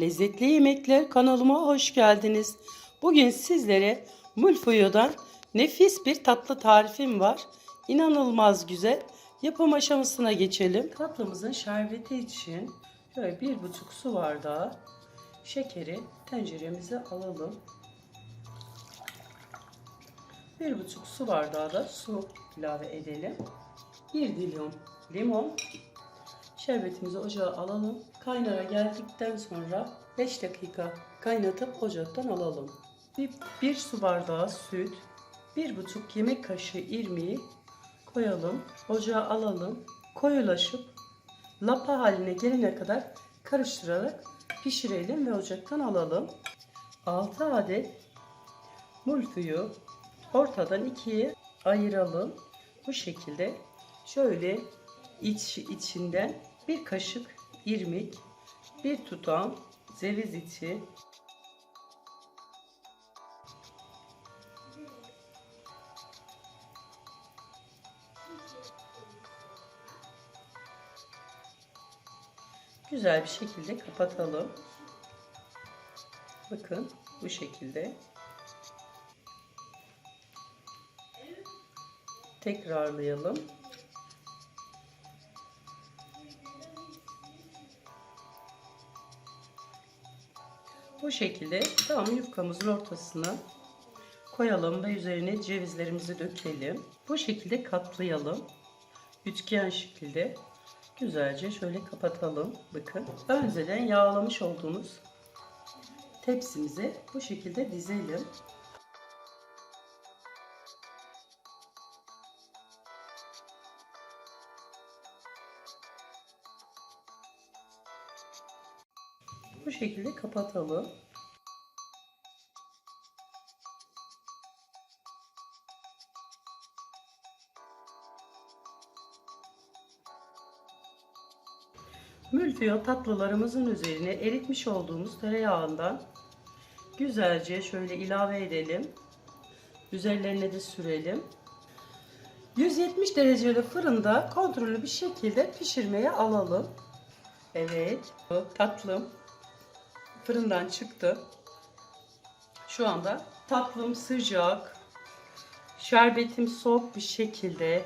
Lezzetli Yemekler kanalıma hoş geldiniz. Bugün sizlere mulfuyodan nefis bir tatlı tarifim var. İnanılmaz güzel. Yapım aşamasına geçelim. Tatlımızın şerbeti için şöyle bir buçuk su bardağı şekeri tenceremize alalım. Bir buçuk su bardağı da su ilave edelim. Bir dilim limon Şerbetimizi ocağa alalım. Kaynara geldikten sonra 5 dakika kaynatıp ocaktan alalım. Bir, bir su bardağı süt, 1,5 yemek kaşığı irmiği koyalım. Ocağa alalım. Koyulaşıp lapa haline gelene kadar karıştırarak pişirelim ve ocaktan alalım. 6 adet mulfuyu ortadan ikiye ayıralım. Bu şekilde şöyle iç içinden bir kaşık irmik, bir tutam ceviz içi, güzel bir şekilde kapatalım. Bakın bu şekilde. Tekrarlayalım. Bu şekilde tam yufkamızın ortasına koyalım ve üzerine cevizlerimizi dökelim. Bu şekilde katlayalım. Üçgen şekilde güzelce şöyle kapatalım. Bakın önceden yağlamış olduğumuz tepsimize bu şekilde dizelim. Bu şekilde kapatalım. Mülfiyo tatlılarımızın üzerine eritmiş olduğumuz tereyağından güzelce şöyle ilave edelim. Üzerlerine de sürelim. 170 dereceli fırında kontrollü bir şekilde pişirmeye alalım. Evet, tatlım fırından çıktı. Şu anda tatlım sıcak. Şerbetim soğuk bir şekilde.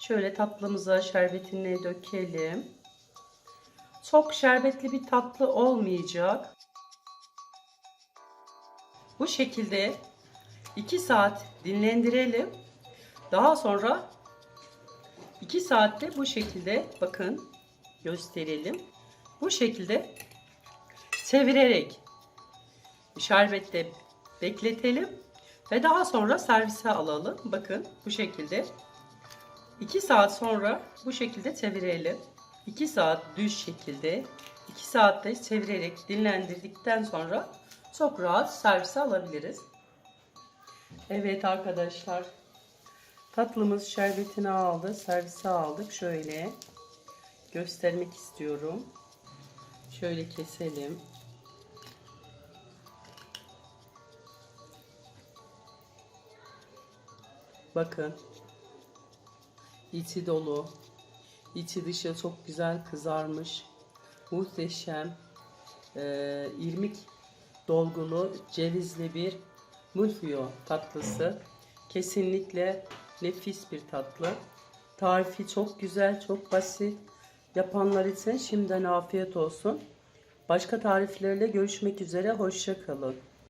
Şöyle tatlımıza şerbetini dökelim. Çok şerbetli bir tatlı olmayacak. Bu şekilde 2 saat dinlendirelim. Daha sonra 2 saatte bu şekilde bakın gösterelim. Bu şekilde çevirerek şerbette bekletelim ve daha sonra servise alalım. Bakın bu şekilde. 2 saat sonra bu şekilde çevirelim. 2 saat düz şekilde 2 saatte çevirerek dinlendirdikten sonra çok rahat servise alabiliriz. Evet arkadaşlar. Tatlımız şerbetini aldı. Servise aldık. Şöyle göstermek istiyorum. Şöyle keselim. Bakın. İçi dolu. İçi dışı çok güzel kızarmış. Muhteşem. Ee, irmik dolgulu cevizli bir mulfiyo tatlısı. Kesinlikle nefis bir tatlı. Tarifi çok güzel, çok basit. Yapanlar için şimdiden afiyet olsun. Başka tariflerle görüşmek üzere. Hoşça kalın.